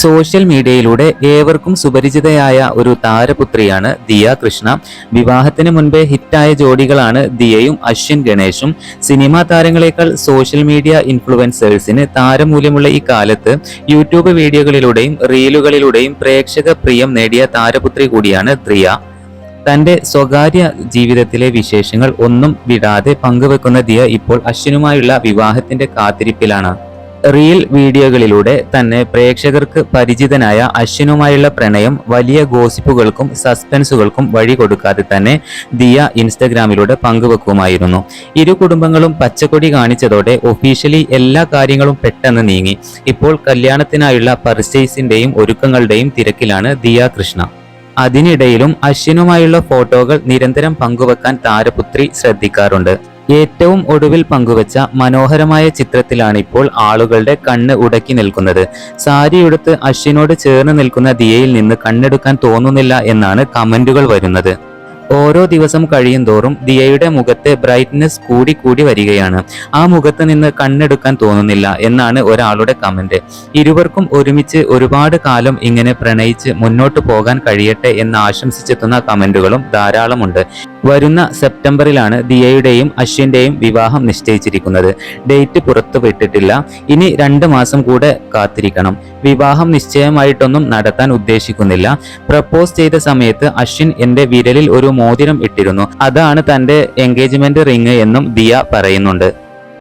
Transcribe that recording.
Social മീഡിയയിലൂടെ ഏവർക്കും സുപരിചിതയായ ഒരു താരപുത്രിയാണ് ദിയ കൃഷ്ണ. വിവാഹത്തിന് മുൻപേ ഹിറ്റായ ജോഡികളാണ് ദിയയും അശ്വിൻ ഗണേഷും. സിനിമാ താരങ്ങളെക്കാൾ സോഷ്യൽ മീഡിയ ഇൻഫ്ലുവൻസേഴ്സിന് താരമൂല്യമുള്ള ഈ കാലത്ത് യൂട്യൂബ് വീഡിയോകളിലൂടെയും റീലുകളിലൂടെയും പ്രേക്ഷക പ്രിയം നേടിയ താരപുത്രി കൂടിയാണ് ദിയ. തന്റെ സ്വകാര്യ ജീവിതത്തിലെ വിശേഷങ്ങൾ ഒന്നും വിടാതെ പങ്കുവെക്കുന്ന ദിയ ഇപ്പോൾ അശ്വിനുമായുള്ള വിവാഹത്തിന്റെ കാത്തിരിപ്പിലാണ്. റീൽ വീഡിയോകളിലൂടെ തന്നെ പ്രേക്ഷകർക്ക് പരിചിതനായ അശ്വിനുമായുള്ള പ്രണയം വലിയ ഗോസിപ്പുകൾക്കും സസ്പെൻസുകൾക്കും വഴി കൊടുക്കാതെ തന്നെ ദിയ ഇൻസ്റ്റഗ്രാമിലൂടെ പങ്കുവെക്കുമായിരുന്നു. ഇരു കുടുംബങ്ങളും പച്ചക്കൊടി കാണിച്ചതോടെ ഒഫീഷ്യലി എല്ലാ കാര്യങ്ങളും പെട്ടെന്ന് നീങ്ങി. ഇപ്പോൾ കല്യാണത്തിനായുള്ള പർച്ചേസിന്റെയും ഒരുക്കങ്ങളുടെയും തിരക്കിലാണ് ദിയ കൃഷ്ണ. അതിനിടയിലും അശ്വിനുമായുള്ള ഫോട്ടോകൾ നിരന്തരം പങ്കുവെക്കാൻ താരപുത്രി ശ്രദ്ധിക്കാറുണ്ട്. ഏറ്റവും ഒടുവിൽ പങ്കുവച്ച മനോഹരമായ ചിത്രത്തിലാണ് ഇപ്പോൾ ആളുകളുടെ കണ്ണ് ഉടക്കി നിൽക്കുന്നത്. സാരിയുടുത്ത് അശ്വിനോട് ചേർന്ന് നിൽക്കുന്ന ദിയയിൽ നിന്ന് കണ്ണെടുക്കാൻ തോന്നുന്നില്ല എന്നാണ് കമന്റുകൾ വരുന്നത്. ഓരോ ദിവസം കഴിയും തോറും ദിയയുടെ മുഖത്തെ ബ്രൈറ്റ്നെസ് കൂടി കൂടി വരികയാണ്. ആ മുഖത്ത് നിന്ന് കണ്ണെടുക്കാൻ തോന്നുന്നില്ല എന്നാണ് ഒരാളുടെ കമന്റ്. ഇരുവർക്കും ഒരുമിച്ച് ഒരുപാട് കാലം ഇങ്ങനെ പ്രണയിച്ച് മുന്നോട്ട് പോകാൻ കഴിയട്ടെ എന്ന് ആശംസിച്ചെത്തുന്ന കമന്റുകളും ധാരാളമുണ്ട്. വരുന്ന സെപ്റ്റംബറിലാണ് ദിയയുടെയും അശ്വിന്റെയും വിവാഹം നിശ്ചയിച്ചിരിക്കുന്നത്. ഡേറ്റ് പുറത്തുവിട്ടിട്ടില്ല. ഇനി രണ്ട് മാസം കൂടെ കാത്തിരിക്കണം. വിവാഹം നിശ്ചയമായിട്ടൊന്നും നടത്താൻ ഉദ്ദേശിക്കുന്നില്ല. പ്രപ്പോസ് ചെയ്ത സമയത്ത് അശ്വിൻ എന്റെ വിരലിൽ ഒരു മോതിരം ഇട്ടിരുന്നു. അതാണ് തന്റെ എൻഗേജ്മെന്റ് റിങ് എന്നും ദിയ പറയുന്നുണ്ട്.